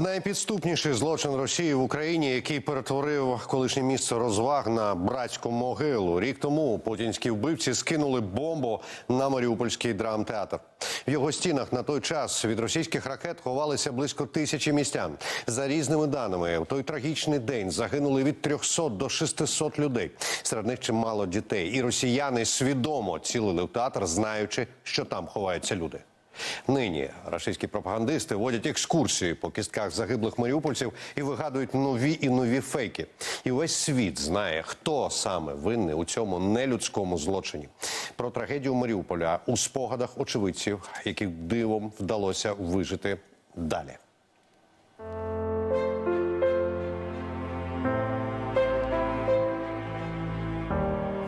Найпідступніший злочин Росії в Україні, який перетворив колишнє місце розваг на братську могилу. Рік тому путінські вбивці скинули бомбу на Маріупольський драмтеатр. В його стінах на той час від російських ракет ховалися близько тисячі містян. За різними даними, в той трагічний день загинули від 300 до 600 людей. Серед них чимало дітей. І росіяни свідомо цілили в театр, знаючи, що там ховаються люди. Нині російські пропагандисти водять екскурсії по кістках загиблих маріупольців і вигадують нові і нові фейки. І весь світ знає, хто саме винний у цьому нелюдському злочині. Про трагедію Маріуполя у спогадах очевидців, яких дивом вдалося вижити далі.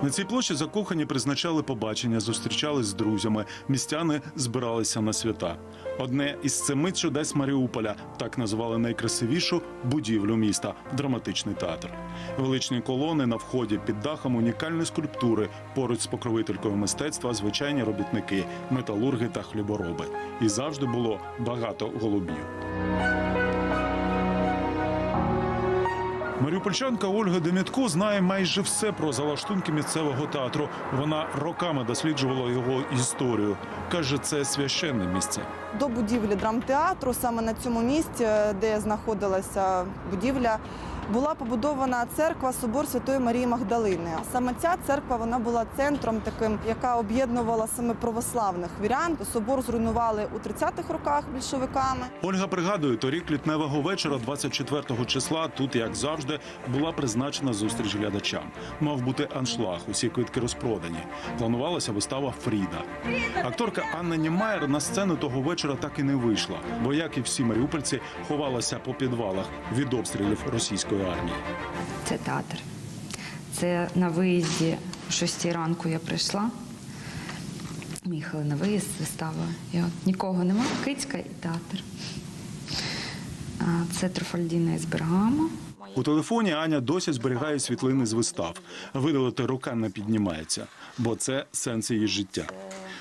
На цій площі закохані призначали побачення, зустрічались з друзями. Містяни збиралися на свята. Одне із семи чудес Маріуполя так назвали найкрасивішу будівлю міста драматичний театр. Величні колони на вході під дахом унікальні скульптури. Поруч з покровителькою мистецтва звичайні робітники, металурги та хлібороби. І завжди було багато голубів. Маріупольчанка Ольга Демітко знає майже все про залаштунки місцевого театру. Вона роками досліджувала його історію. каже, це священне місце. До будівлі драмтеатру, саме на цьому місці, де знаходилася будівля, була побудована церква Собор Святої Марії Магдалини. А Саме ця церква вона була центром таким, яка об'єднувала саме православних вірян. Собор зруйнували у 30-х роках більшовиками. Ольга пригадує, торік літневого вечора, 24 числа, тут, як завжди, була призначена зустріч глядачам. Мав бути аншлаг, усі квитки розпродані. Планувалася вистава Фріда. Акторка Анна Німаєр на сцену того вечора так і не вийшла, бо, як і всі маріупольці, ховалася по підвалах від обстрілів російської армії. Це театр. Це на виїзді о 6 ранку я прийшла. Ми їхали на виїзд з виставою. І от нікого нема, кицька і театр. Це Труфальдіна із Бергамо. У телефоні Аня досі зберігає світлини з вистав. Видалити рука не піднімається, бо це сенс її життя.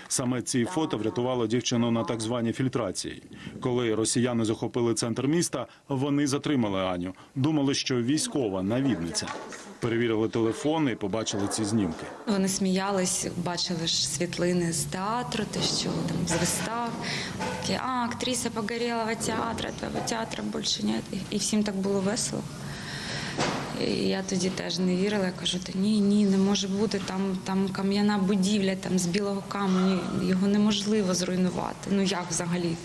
Саме ці фото врятувало дівчину на так званій фільтрації. Коли росіяни захопили центр міста, вони затримали Аню. Думали, що військова навідниця. Перевірили телефони і побачили ці знімки. Вони сміялись, бачили ж світлини з театру, те, що там з вистав. Такі, а, актриса Погорєлова театру, того театру більше немає. І всім так було весело. І я тоді теж не вірила. Я кажу, та ні, ні, не може бути. Там, там кам'яна будівля, там з білого каменю, його неможливо зруйнувати. Ну як взагалі?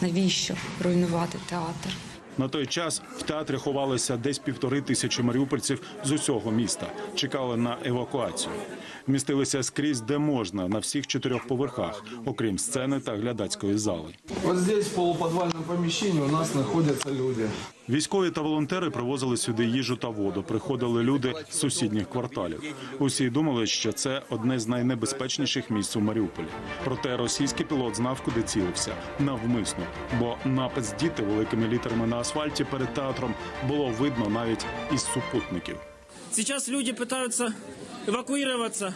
Навіщо руйнувати театр? На той час в театрі ховалося десь півтори тисячі маріупольців з усього міста. Чекали на евакуацію. Містилися скрізь, де можна, на всіх чотирьох поверхах, окрім сцени та глядацької зали. Вот здесь, в полуподвальном помещении, у нас находятся люди. Військові та волонтери привозили сюди їжу та воду. Приходили люди з сусідніх кварталів. Усі думали, що це одне з найнебезпечніших місць у Маріуполі. Проте російський пілот знав, куди цілився навмисно, бо напис діти великими літерами на асфальті перед театром було видно навіть із супутників. Сейчас люди пытаются эвакуироваться.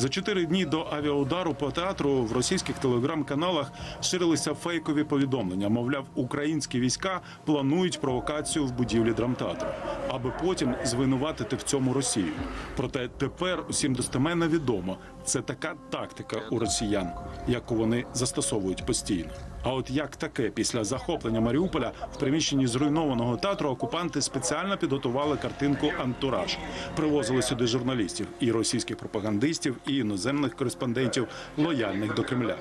За чотири дні до авіаудару по театру в російських телеграм-каналах ширилися фейкові повідомлення. Мовляв, українські війська планують провокацію в будівлі драмтеатру, аби потім звинуватити в цьому Росію. Проте тепер усім достеменно відомо, це така тактика у росіян, яку вони застосовують постійно. А от як таке після захоплення Маріуполя в приміщенні зруйнованого театру окупанти спеціально підготували картинку Антураж, привозили сюди журналістів і російських пропагандистів, і іноземних кореспондентів, лояльних до Кремля.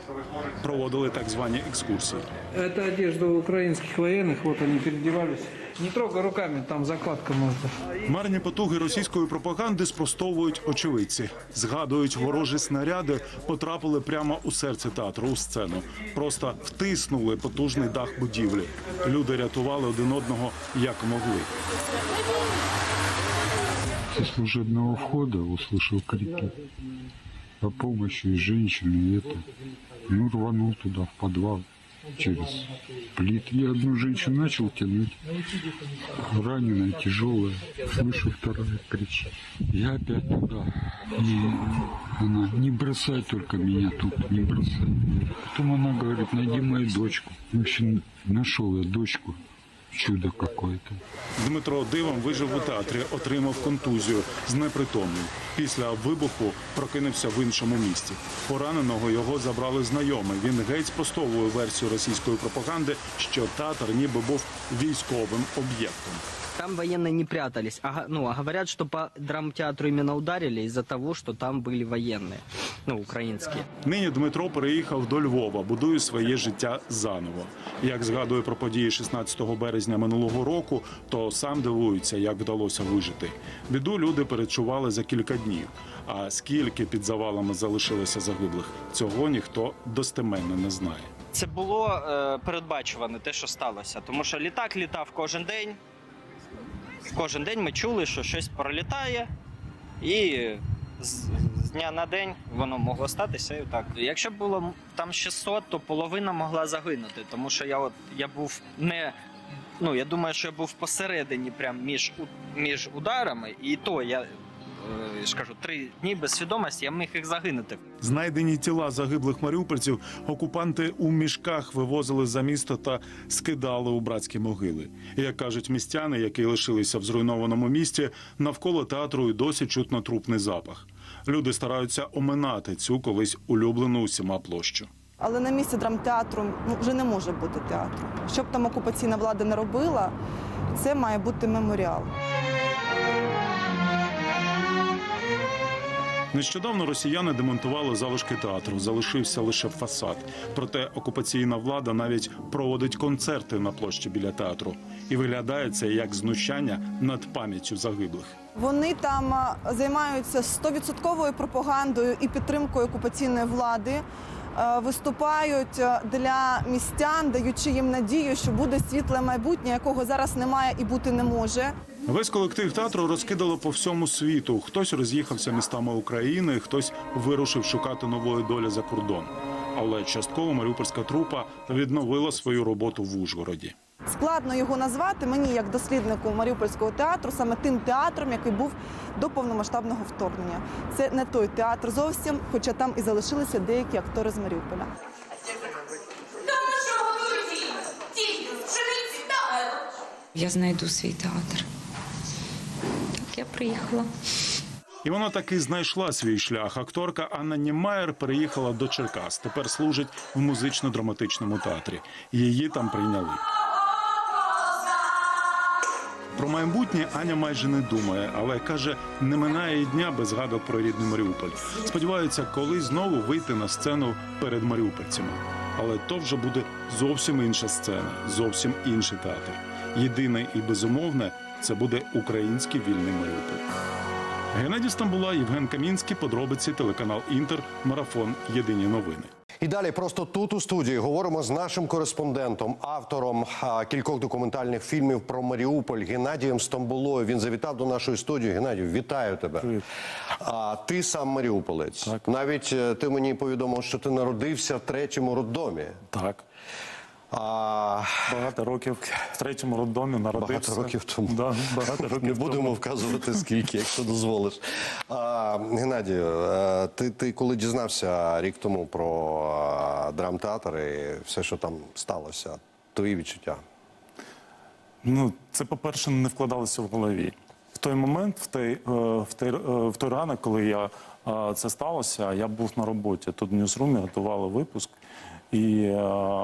Проводили так звані екскурсії. Это одежда украинских военных, вот они переодевались. Не трогай руками, там закладка может. Марні потуги російської пропаганди спростовують очевидці. Згадують, ворожі снаряди потрапили прямо у серце театру у сцену. Просто втиснули потужний дах будівлі. Люди рятували один одного як могли. Со служебного входа услышал крики о помощи и женщины и это. Ну, рванул туда, в подвал. через плит. Я одну женщину начал тянуть, раненая, тяжелая. Слышу, вторая кричит. Я опять туда. И она, не бросай только меня тут, не бросай. Потом она говорит, найди мою дочку. В общем, нашел я дочку. Чудо какое-то. Дмитро дивом вижив у театрі, отримав контузію, знепритомнів Після вибуху прокинувся в іншому місті. Пораненого його забрали знайомі. Він геть спростовує версію російської пропаганди, що театр ніби був військовим об'єктом. Там военные не прятались. А, га- ну, а говорят, что по драмтеатру именно ударили из-за того, что там были военные, ну, украинские. Нині Дмитро переїхав до Львова, будує своє життя заново. Як згадує про події 16 березня минулого року, то сам дивується, як вдалося вижити. Біду люди перечували за кілька днів. А скільки під завалами залишилося загиблих, цього ніхто достеменно не знає. Це було е, передбачуване те, що сталося. Тому що літак літав кожен день. Кожен день ми чули, що щось пролітає, і з, з дня на день воно могло статися і так. Якщо було там 600, то половина могла загинути, тому що я от я був не. Ну, я думаю, що я був посередині, прям між, між ударами, і то я е, ж кажу, три дні без свідомості, я міг їх загинути. Знайдені тіла загиблих маріупольців окупанти у мішках вивозили за місто та скидали у братські могили. І, як кажуть містяни, які лишилися в зруйнованому місті, навколо театру і досі чутно трупний запах. Люди стараються оминати цю колись улюблену усіма площу. Але на місці драмтеатру ну, вже не може бути театру. Що б там окупаційна влада не робила, це має бути меморіал. Нещодавно росіяни демонтували залишки театру. Залишився лише фасад. Проте окупаційна влада навіть проводить концерти на площі біля театру. І виглядає це як знущання над пам'яттю загиблих. Вони там займаються стовідсотковою пропагандою і підтримкою окупаційної влади. е, Виступають е, для містян, даючи їм надію, що буде світле майбутнє, якого зараз немає і бути не може. Весь колектив театру розкидало по всьому світу. Хтось роз'їхався містами України, хтось вирушив шукати нової долі за кордон. Але частково маріупольська трупа відновила свою роботу в Ужгороді. Складно його назвати мені як досліднику Маріупольського театру, саме тим театром, який був до повномасштабного вторгнення. Це не той театр зовсім, хоча там і залишилися деякі актори з Маріуполя. Я знайду свій театр. Приїхала. І вона таки знайшла свій шлях. Акторка Анна Німаєр переїхала до Черкас. Тепер служить в музично-драматичному театрі. Її там прийняли. Про майбутнє Аня майже не думає, але каже, не минає і дня без згадок про рідний Маріуполь. Сподівається, колись знову вийти на сцену перед маріупольцями. Але то вже буде зовсім інша сцена, зовсім інший театр. Єдине і безумовне це буде український вільний Маріуполь. Геннадій Стамбула, Євген Камінський, подробиці, телеканал Інтер, марафон. Єдині новини. І далі просто тут у студії говоримо з нашим кореспондентом, автором а, кількох документальних фільмів про Маріуполь Геннадієм Стамбулою. Він завітав до нашої студії. Геннадію, вітаю тебе. А ти сам Маріуполець. Так. Навіть е, ти мені повідомив, що ти народився в третьому роддомі. Так, А багато років в третьому роддомі народився. багато років тому. Да, багато років Не будемо тому. вказувати скільки, якщо дозволиш. А, Геннадію, е, ти, ти коли дізнався рік тому про драмтеатр і все, що там сталося, твої відчуття? Ну, це, по-перше, не вкладалося в голові. В той момент, в той, е, в той, е, в той ранок, коли я, е, це сталося, я був на роботі. Тут в Ньюсрумі готували випуск. І е,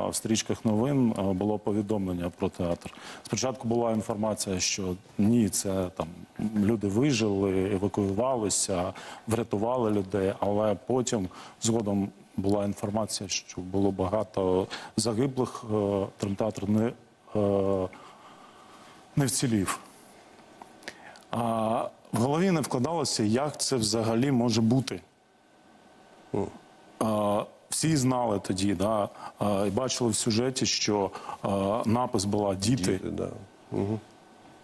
в стрічках новин е, було повідомлення про театр. Спочатку була інформація, що ні, це там люди вижили, евакуювалися, врятували людей, але потім згодом була інформація, що було багато загиблих. Е, Драмтеатр не, е, не вцілів. А в голові не вкладалося, як це взагалі може бути. А, всі знали тоді, да, і бачили в сюжеті, що напис була діти. Діти, да.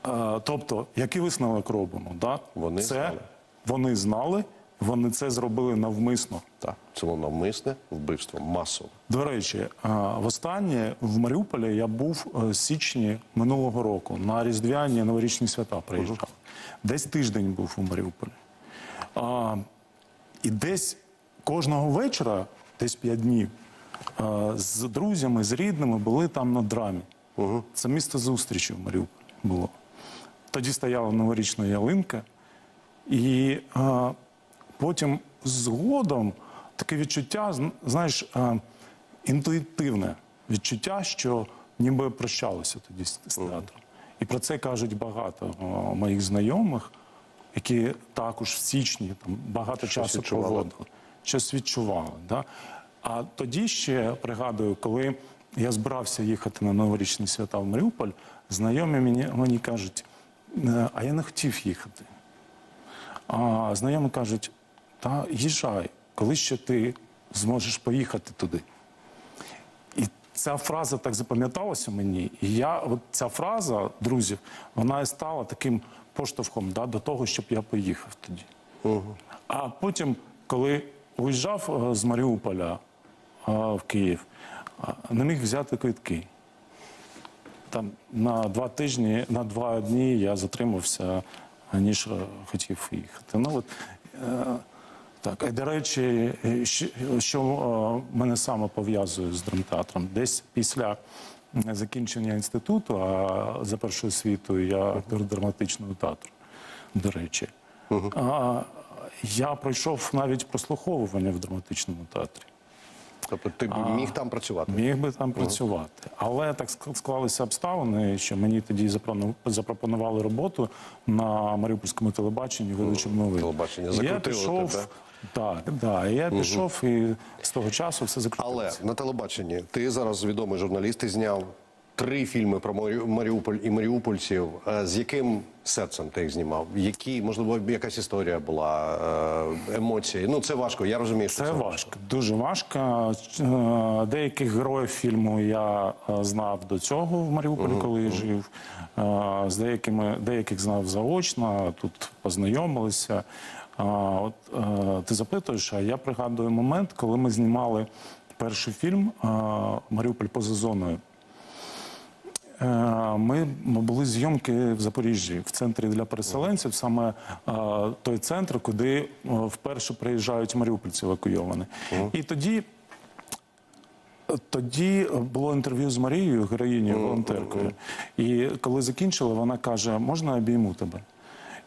А, тобто, який висновок робимо? Да? Вони це знали. вони знали, вони це зробили навмисно. Так, це було навмисне вбивство, масове. До речі, востаннє в Маріуполі я був е, січні минулого року на Різдвяні новорічні свята приїжджав. Десь тиждень був у Маріуполі. А, і десь кожного вечора, десь п'ять днів, з друзями, з рідними були там на драмі. Це місто зустрічі в Маріуполі було. Тоді стояла новорічна ялинка, і а, потім згодом таке відчуття, знаєш, а, інтуїтивне відчуття, що ніби прощалося тоді з, театром. І про це кажуть багато а, моїх знайомих, які також в січні там багато часу відчували. проводили, щось відчували. Да? А тоді ще пригадую, коли я збирався їхати на новорічні свята в Маріуполь, знайомі мені, мені кажуть, «Е, а я не хотів їхати. А знайомі кажуть, та їжджай, коли ще ти зможеш поїхати туди. І ця фраза так запам'яталася мені. І я, от ця фраза друзів, вона і стала таким поштовхом да, до того, щоб я поїхав тоді. А потім, коли уїжджав е, з Маріуполя е, в Київ, не міг взяти квитки. Там на два тижні, на два дні я затримався, ніж е, хотів їхати. Ну, от, так, і, до речі, що, мене саме пов'язує з драмтеатром? Десь після закінчення інституту, а за першою освітою я актор драматичного театру, до речі. А, я пройшов навіть прослуховування в драматичному театрі. Тобто ти б міг там працювати. Міг би там працювати. Але так склалися обставини, що мені тоді запропонували роботу на Маріупольському телебаченні ведучим новин. телебачення. І Я пішов, тебе. так, я пішов, і з того часу все Але на телебаченні ти зараз відомий журналіст, ти зняв три фільми про Марі- Маріуполь і маріупольців. Е, З яким серцем ти їх знімав? Які, можливо, якась історія була, е, емоції? Ну, це важко, я розумію, що Це важко, дуже важко. Е, Деяких героїв фільму я знав до цього в Маріуполі, коли я жив. З деякими деяких знав заочно, тут познайомилися. От ти запитуєш, а я пригадую момент, коли ми знімали перший фільм Маріуполь поза зоною. Е, Ми були зйомки в Запоріжжі в центрі для переселенців, саме е, той центр, куди е, вперше приїжджають маріупольці евакуйовані. І тоді. Тоді було інтерв'ю з Марією, героїнею, волонтеркою. І коли закінчили, вона каже: можна я обійму тебе?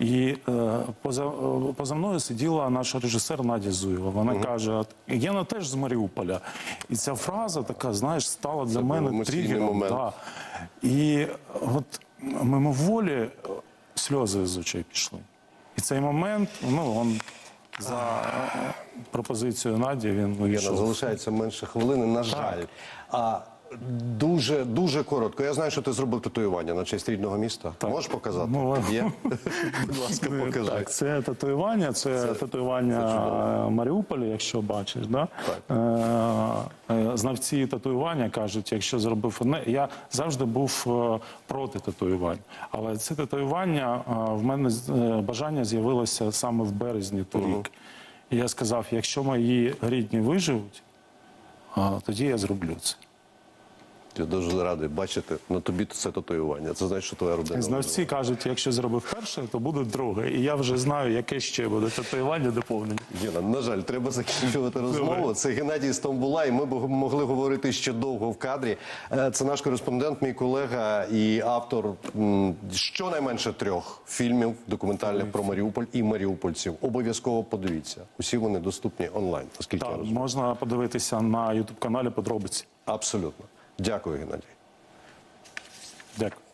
І е, поза, е, поза мною сиділа наша режисер Надя Зуєва. Вона каже: Єна теж з Маріуполя. І ця фраза така, знаєш, стала для був мене тригером. Да. І от мимоволі е, сльози з очей пішли. І цей момент, ну, он за е, пропозицією Наді він Яна, вийшов. залишається менше хвилини, на жаль. А дуже дуже коротко. Я знаю, що ти зробив татуювання на честь рідного міста. Можеш показати? Ну, Є? Будь ласка, покажи. Так, це татуювання, це, татуювання Маріуполя, якщо бачиш. Да? Е, е, знавці татуювання кажуть, якщо зробив одне, я завжди був е, проти татуювань. Але це татуювання в мене бажання з'явилося саме в березні торік. І я сказав, якщо мої рідні виживуть, тоді я зроблю це. Я дуже радий бачити на тобі це татуювання. Це значить, що твоя родина. Знавці кажуть, якщо зробив перше, то буде друге. І я вже знаю, яке ще буде татуювання доповнення. Діна, на жаль, треба закінчувати розмову. Це Геннадій Стомбула, і ми б могли говорити ще довго в кадрі. Е, Це наш кореспондент, мій колега і автор щонайменше трьох фільмів документальних про Маріуполь і маріупольців. Обов'язково подивіться. Усі вони доступні онлайн. Наскільки я Так, розумію. можна подивитися на ютуб каналі подробиці. Абсолютно. Дякую, Геннадій. Дякую.